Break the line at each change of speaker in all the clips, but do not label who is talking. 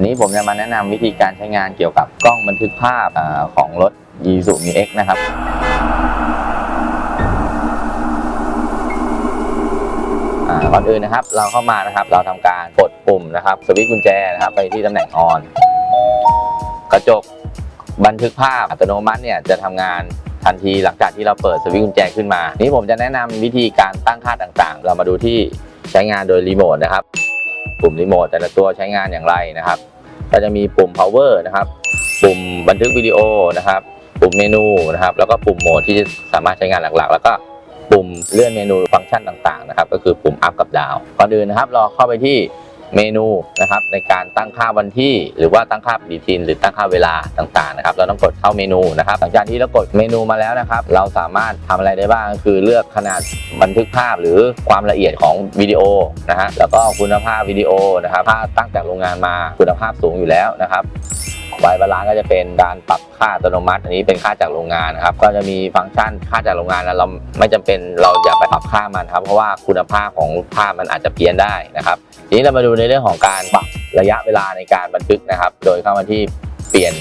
วันนี้ผมจะมาแนะนำวิธีการใช้งานเกี่ยวกับกล้องบันทึกภาพอของรถ y i s u m i X นะครับก่อนอื่นนะครับ เราเข้ามานะครับ เราทำการกดปุ่มนะครับสวิตช์กุญแจนะครับ ไปที่ตำแหน่งออน กระจกบันทึกภาพอัตโนมัติเนี่ยจะทำงานทันทีหลังจากที่เราเปิดสวิตช์กุญแจขึ้นมา นี้ผมจะแนะนำวิธีการตั้งค่าต่างๆ เรามาดูที่ใช้งานโดยรีโมทนะครับ ปุ่มรีโมทแต่ละตัวใช้งานอย่างไรนะครับ ก็จะมีปุ่ม power นะครับ ปุ่มบันทึกวิดีโอนะครับ ปุ่มเมนูนะครับ แล้วก็ปุ่มโหมดที่สามารถใช้งานหลักๆ แล้วก็ปุ่มเลื่อนเมนูฟังก์ชันต่างๆนะครับ ก็คือปุ่ม up กับ down ก่อนอื่นนะครับเราเข้าไปที่ เมนูนะครับในการตั้งค่าวันที่ หรือว่าตั้งค่าปฏิทิน หรือตั้งค่าเวลาต่างๆนะครับเราต้องกดเข้าเมนูนะครับหลังจากที่เรากดเมนูมาแล้วนะครับ เราสามารถทำอะไรได้บ้างคือเลือกขนาดบันทึกภาพหรือความละเอียดของวิดีโอนะฮะแล้วก็คุณภาพวิดีโอนะครับถ้าตั้งจากโรงงานมาคุณภาพสูงอยู่แล้วนะครับ ไวบาลานซ์ก็จะเป็นการปรับค่าอัตโนมัติ อันนี้เป็นค่าจากโรงงานนะครับ ก็จะมีฟังก์ชันค่าจากโรงงานแล้วเราไม่จำเป็นเราอย่าไปปรับค่ามันครับ เพราะว่าคุณภาพของภาพมันอาจจะเพี้ยนได้นะครับ ทีนี้เรามาดูในเรื่องของการปรับระยะเวลาในการบันทึกนะครับ โดยเข้ามาที่เปลี่ยน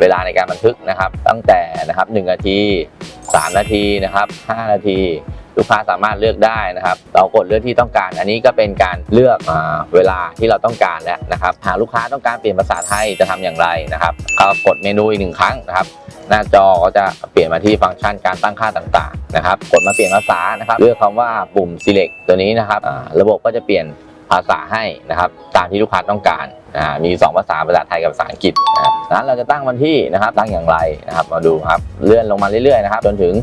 เวลาในการบันทึกนะครับ ตั้งแต่นะครับ1นาที 3 นาทีนะครับ 5 นาที ลูกค้าสามารถเลือกได้นะครับ เรากดเลือกที่ต้องการ อันนี้ก็เป็นการเลือกเวลาที่เราต้องการแล้วนะครับ หากลูกค้าต้องการเปลี่ยนภาษาไทยจะทำอย่างไรนะครับก็กดเมนูอีกหนึ่งครั้งนะครับ หน้าจอก็จะเปลี่ยนมาที่ฟังก์ชันการตั้งค่าต่างๆนะครับ กดมาเปลี่ยนภาษานะครับ เลือกคำว่าปุ่ม select ตัวนี้นะครับอ่าระบบก็จะเปลี่ยน ภาษาให้นะครับ ตามที่ลูกค้าต้องการอ่ามี 2 ภาษาภาษาไทยกับภาษาอังกฤษนะครับนั้นเราจะตั้งวันที่นะครับ ตั้งอย่างไรนะครับ มาดูครับเลื่อนลงมาเรื่อยๆนะครับจนถึง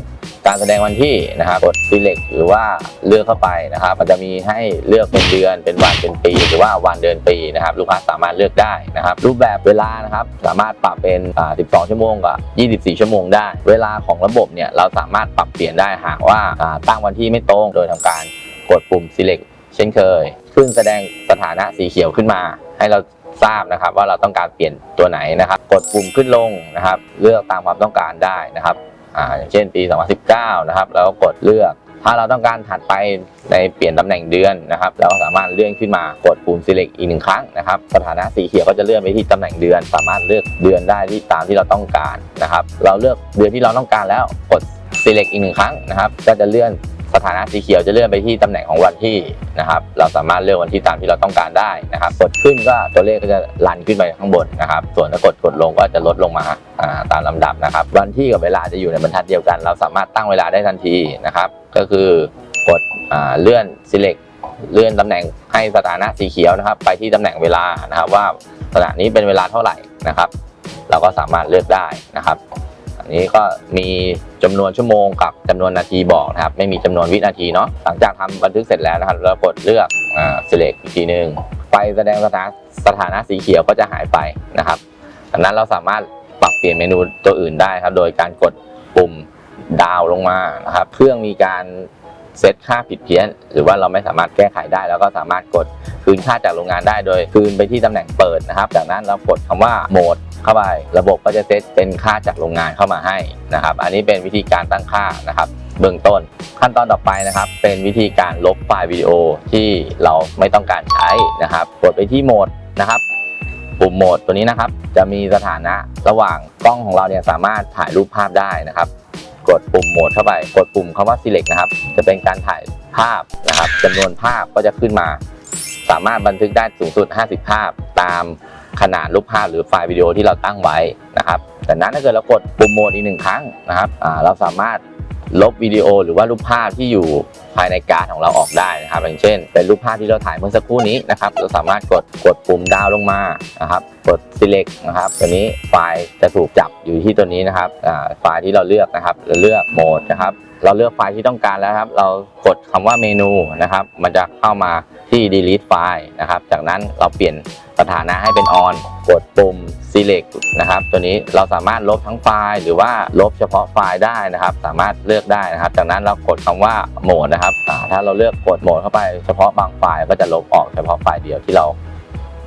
การแสดงวันที่นะครับกด select หรือว่าเลือกเข้าไปนะครับ มันจะมีให้เลือกเป็นเดือนเป็นวันเป็นปี หรือว่าวันเดือนปีนะครับ ลูกค้าสามารถเลือกได้นะครับ รูปแบบเวลานะครับสามารถปรับเป็นอ่า12 ชั่วโมงกับ24 ชั่วโมงได้ เวลาของระบบเนี่ยเราสามารถปรับเปลี่ยนได้หากว่าตั้งวันที่ไม่ตรงโดยทำการกดปุ่ม select เช่นเคย ขึ้นแสดงสถานะสีเขียวขึ้นมา ให้เราทราบนะครับว่าเราต้องการเปลี่ยนตัวไหนนะครับ กดปุ่มขึ้นลงนะครับ เลือกตามความต้องการได้นะครับอ่าอย่างเช่นปี 2019 นะครับแล้วก็กดเลือก ถ้าเราต้องการถัดไปในเปลี่ยนตำแหน่งเดือนนะครับ เราก็สามารถเลื่อนขึ้นมากดปุ่ม select อีกหนึ่งครั้งนะครับ สถานะสีเขียวก็จะเลื่อนไปที่ตำแหน่งเดือน สามารถเลือกเดือนได้ที่ตามที่เราต้องการนะครับ เราเลือกเดือนที่เราต้องการแล้วกด select อีกหนึ่งครั้งนะครับ ก็จะเลื่อน สถานะสีเขียวจะเลื่อนไปที่ตำแหน่งของวันที่นะครับ เราสามารถเลือกวันที่ตามที่เราต้องการได้นะครับ กดขึ้นก็ตัวเลขก็จะลันขึ้นไปข้างบนนะครับ ส่วนถ้ากดกดลงก็จะลดลงมาตามลำดับนะครับ วันที่กับเวลาจะอยู่ในบรรทัดเดียวกัน เราสามารถตั้งเวลาได้ทันทีนะครับ ก็คือกดอเลื่อน select เลื่อนตำแหน่งให้สถานะสีเขียวนะครับ ไปที่ตำแหน่งเวลานะครับว่าขณะนี้เป็นเวลาเท่าไหร่นะครับ เราก็สามารถเลือกได้นะครับ อันนี้ก็มีจำนวนชั่วโมงกับจำนวนนาทีบอกนะครับ ไม่มีจำนวนวินาทีเนาะหลังจากทำบันทึกเสร็จแล้วนะครับเรากดเลือกอ่า select อีกทีหนึ่งไฟแสดงสถานะสถานะสีเขียวก็จะหายไปนะครับดังนั้นเราสามารถปรับเปลี่ยนเมนูตัวอื่นได้ครับ โดยการกดปุ่มดาวลงมานะครับ เครื่องมีการ เซตค่าผิดเพี้ยน หรือว่าเราไม่สามารถแก้ไขได้ แล้วก็สามารถกดคืนค่าจากโรงงานได้โดยคืนไปที่ตำแหน่งเปิดนะครับ จากนั้นเรากดคำว่าโหมดเข้าไประบบก็จะเซตเป็นค่าจากโรงงานเข้ามาให้นะครับ อันนี้เป็นวิธีการตั้งค่านะครับ เบื้องต้นขั้นตอนต่อไปนะครับ เป็นวิธีการลบไฟล์วิดีโอที่เราไม่ต้องการใช้นะครับ กดไปที่โหมดนะครับปุ่มโหมดตัวนี้นะครับ จะมีสถานะระหว่างกล้องของเราเนี่ยสามารถถ่ายรูปภาพได้นะครับ กดปุ่มโหมดเข้าไป กดปุ่มคำว่า select นะครับ จะเป็นการถ่ายภาพนะครับจำนวนภาพก็จะขึ้นมา สามารถบันทึกได้สูงสุด 50 ภาพ ตามขนาดรูปภาพหรือไฟล์วิดีโอที่เราตั้งไว้นะครับ แต่นั้นถ้าเกิดเรากดปุ่มโหมดอีกหนึ่งครั้งนะครับเราสามารถ ลบวิดีโอหรือว่ารูปภาพที่อยู่ภายในการ์ดของเราออกได้นะครับ อย่างเช่น เป็นรูปภาพที่เราถ่ายเมื่อสักครู่นี้นะครับ เราสามารถกดกดปุ่มดาวลงมานะครับ กด select นะครับ ตัวนี้ไฟล์จะถูกจับอยู่ที่ตัวนี้นะครับไฟล์ที่เราเลือกนะครับ เราเลือกโหมดนะครับ เราเลือกไฟล์ที่ต้องการแล้วครับ เรากดคำว่าเมนูนะครับ มันจะเข้ามา ที่ delete ไฟล์นะครับ จากนั้นเราเปลี่ยนสถานะให้เป็น on กดปุ่ม select นะครับ ตัวนี้เราสามารถลบทั้งไฟล์ หรือว่าลบเฉพาะไฟล์ได้นะครับ สามารถเลือกได้นะครับ จากนั้นเรากดคำว่าโหมดนะครับถ้าเราเลือกกดโหมดเข้าไปเฉพาะบางไฟล์ก็จะลบออกเฉพาะไฟล์เดียวที่เรา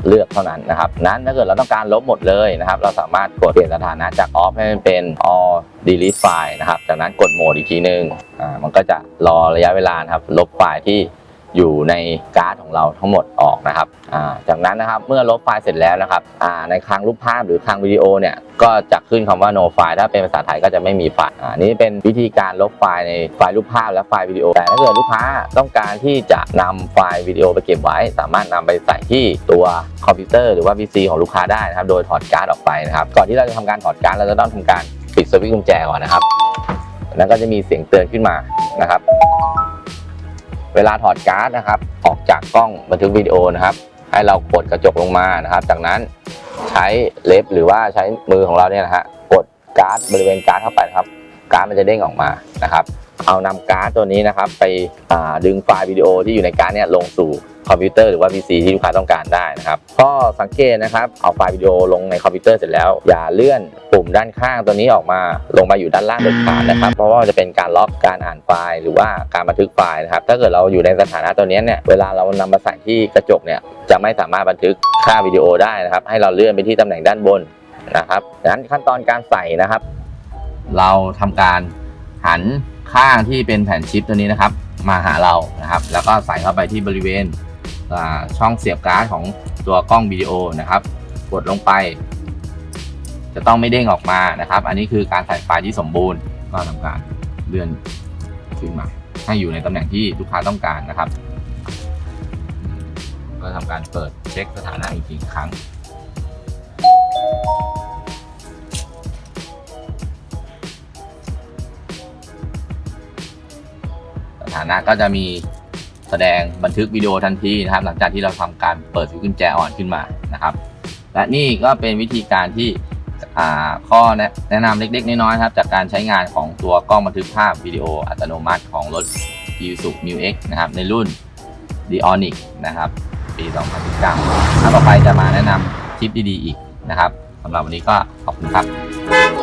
เลือกเท่านั้นนะครับ นั้นถ้าเกิดเราต้องการลบหมดเลยนะครับ เราสามารถกดเปลี่ยนสถานะจาก off ให้มันเป็น all delete file นะครับ จากนั้นกดโหมดอีกทีนึงอ่ามันก็จะรอระยะเวลาครับ ลบไฟล์ที่ อยู่ในการ์ดของเราทั้งหมดออกนะครับาจากนั้นนะครับเมื่อลบไฟล์เสร็จแล้วนะครับในคลังรูปภาพหรือคลังวิดีโอเนี่ยก็จะขึ้นคำว่า no file ถ้าเป็นภาษาไทยก็จะไม่มีไฟล์อ่านี่เป็นวิธีการลบไฟล์ในไฟล์รูปภาพและไฟล์วิดีโอ แต่ถ้าเกิดลูกค้าต้องการที่จะนำไฟล์วิดีโอไปเก็บไว้ สามารถนำไปใส่ที่ตัวคอมพิวเตอร์หรือว่า PC ของลูกค้าได้นะครับโดยถอดการ์ดออกไปนะครับก่อนที่เราจะทำการถอดการ์ดเราจะต้องทำการปิดสวิตช์กุญแจก่อนนะครับแล้วก็จะมีเสียงเตือนขึ้นมานะครับ เวลาถอดการ์ดนะครับ ออกจากกล้องบันทึกวิดีโอนะครับ ให้เรากดกระจกลงมานะครับ จากนั้นใช้เล็บหรือว่าใช้มือของเราเนี่ยนะฮะกดการ์ดบริเวณการ์ดเข้าไปนะครับ การ์ดมันจะเด้งออกมานะครับ เอานำการ์ดตัวนี้นะครับ ไปดึงไฟล์วิดีโอที่อยู่ในการ์ดเนี่ยลงสู่คอมพิวเตอร์หรือว่า PC ที่ลูกค้าต้องการได้นะครับก็สังเกตนะครับเอาไฟล์วิดีโอลงในคอมพิวเตอร์เสร็จแล้ว อย่าเลื่อนปุ่มด้านข้างตัวนี้ออกมาลงมาอยู่ด้านล่างเด็ดขาดนะครับ เพราะว่าจะเป็นการล็อกการอ่านไฟล์ หรือว่าการบันทึกไฟล์นะครับถ้าเกิดเราอยู่ในสถานะตัวนี้เนี่ยเวลาเรานำมาใส่ที่กระจกเนี่ยจะไม่สามารถบันทึกค่าวิดีโอได้นะครับ ให้เราเลื่อนไปที่ตำแหน่งด้านบนนะครับดังนั้นขั้นตอนการใส่นะครับ เราทำการหัน ข้างที่เป็นแผ่นชิปตัวนี้นะครับ มาหาเรานะครับ แล้วก็ใส่เข้าไปที่บริเวณช่องเสียบการ์ดของตัวกล้องวิดีโอนะครับ กดลงไป จะต้องไม่เด้งออกมานะครับ อันนี้คือการใส่ไฟล์ที่สมบูรณ์ก็ทำการเลื่อนขึ้นมา ให้อยู่ในตำแหน่งที่ลูกค้าต้องการนะครับ ก็ทำการเปิดเช็คสถานะอีกทีครั้ง ถานะก็จะมีแสดงบันทึกวิดีโอทันทีนะครับ หลังจากที่เราทำการเปิดสวิตช์กุญแจอ่อนขึ้นมานะครับ และนี่ก็เป็นวิธีการที่ข้อแนะนะนำเล็กๆ น้อยๆครับ จากการใช้งานของตัวกล้องบันทึกภาพวิดีโออัตโนมัติของรถ Isuzu Mu X นะครับ ในรุ่น d i o n i c นะครับ ปี 2019ถ้าต่อไปจะมาแนะนำทิปดีๆ อีกนะครับสำหรับวันนี้ก็ขอบคุณครับ